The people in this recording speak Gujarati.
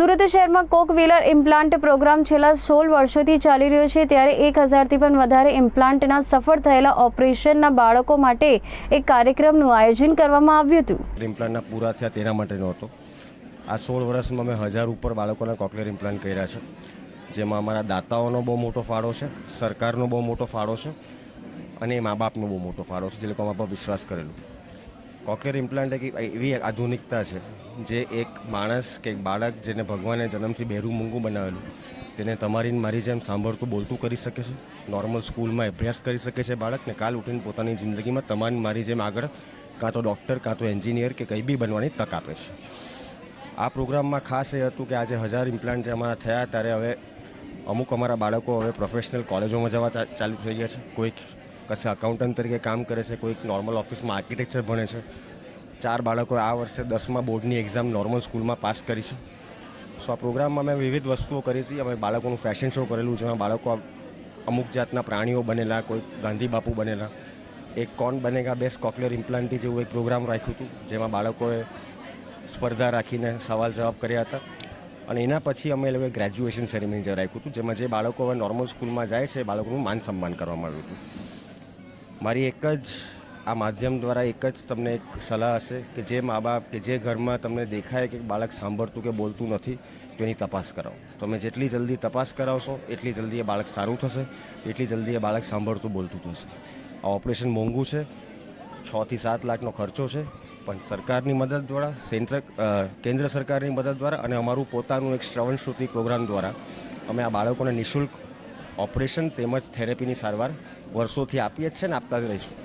સુરત શહેરમાં કોક વ્હીલર ઇમ્પ્લાન્ટ પ્રોગ્રામ છેલ્લા સોળ વર્ષોથી ચાલી રહ્યો છે, ત્યારે એક હજારથી પણ વધારે ઇમ્પ્લાન્ટના સફળ થયેલા ઓપરેશનના બાળકો માટે એક કાર્યક્રમનું આયોજન કરવામાં આવ્યું હતું. ઇમ્પ્લાન્ટના પૂરા થયા તેના માટેનો હતો. આ સોળ વર્ષમાં અમે હજાર ઉપર બાળકોના કોકલેર ઇમ્પ્લાન્ટ કર્યા છે. જેમાં અમારા દાતાઓનો બહુ મોટો ફાળો છે, સરકારનો બહુ મોટો ફાળો છે અને મા બાપનો બહુ મોટો ફાળો છે, જે લોકો અમારા પર વિશ્વાસ કરેલું. કોકલેર ઇમ્પ્લાન્ટ એક એવી આધુનિકતા છે જે એક માણસ કે બાળક જેને ભગવાને જન્મથી બહેરું મૂંગું બનાવેલું, તેને તમારી મારી જેમ સાંભળતું બોલતું કરી શકે છે નોર્મલ સ્કૂલમાં અભ્યાસ કરી શકે છે બાળકને કાલ ઉઠીને પોતાની જિંદગીમાં તમારી મારી જેમ આગળ કાં તો ડૉક્ટર કાં તો એન્જિનિયર કે કંઈ બી બનવાની તક આપે છે. આ પ્રોગ્રામમાં ખાસ એ હતું કે આજે હજાર ઇમ્પ્લાન્ટ જે અમારા થયા, ત્યારે હવે અમુક અમારા બાળકો હવે પ્રોફેશનલ કોલેજોમાં જવા ચાલુ થઈ ગયા છે. કોઈક કશે અકાઉન્ટન્ટ તરીકે કામ કરે છે, કોઈક નોર્મલ ઓફિસમાં આર્કિટેક્ચર ભણે છે. ચાર બાળકો આ વર્ષે દસમા બોર્ડની એક્ઝામ નોર્મલ સ્કૂલમાં પાસ કરી છે. સો આ પ્રોગ્રામમાં મેં વિવિધ વસ્તુઓ કરી હતી. અમે બાળકોનું ફેશન શો કરેલું જેમાં બાળકો અમુક જાતના પ્રાણીઓ બનેલા કોઈ ગાંધી બાપુ બનેલા. એક કોણ બનેગા બેસ્ટ કોકલેર ઇમ્પ્લાન્ટી જેવું એક પ્રોગ્રામ રાખ્યું હતું, જેમાં બાળકોએ સ્પર્ધા રાખીને સવાલ જવાબ કર્યા હતા. અને એના પછી અમે લોકોએ ગ્રેજ્યુએશન સેરેમની જે રાખ્યું હતું, જેમાં જે બાળકો હવે નોર્મલ સ્કૂલમાં જાય છે, એ બાળકોનું માન સન્માન કરવામાં આવ્યું હતું. મારી એક જ આ માધ્યમ દ્વારા એક જ તમને એક સલાહ હશે કે જે મા બાપ કે જે ઘરમાં તમને દેખાય કે બાળક સાંભળતું કે બોલતું નથી, તો એની તપાસ કરાવો. તમે જેટલી જલ્દી તપાસ કરાવશો, એટલી જલ્દી એ બાળક સારું થશે, એટલી જલ્દી એ બાળક સાંભળતું બોલતું થશે. આ ઓપરેશન મોંઘું છે, છથી સાત લાખનો ખર્ચો છે, પણ સરકારની મદદ દ્વારા, સેન્ટ્ર કેન્દ્ર સરકારની મદદ દ્વારા અને અમારું પોતાનું એક શ્રવણ શ્રુતિ પ્રોગ્રામ દ્વારા અમે આ બાળકોને નિઃશુલ્ક ઓપરેશન તેમજ થેરેપીની સારવાર વર્ષોથી આપીએ જ ને આપતા જ રહીશું.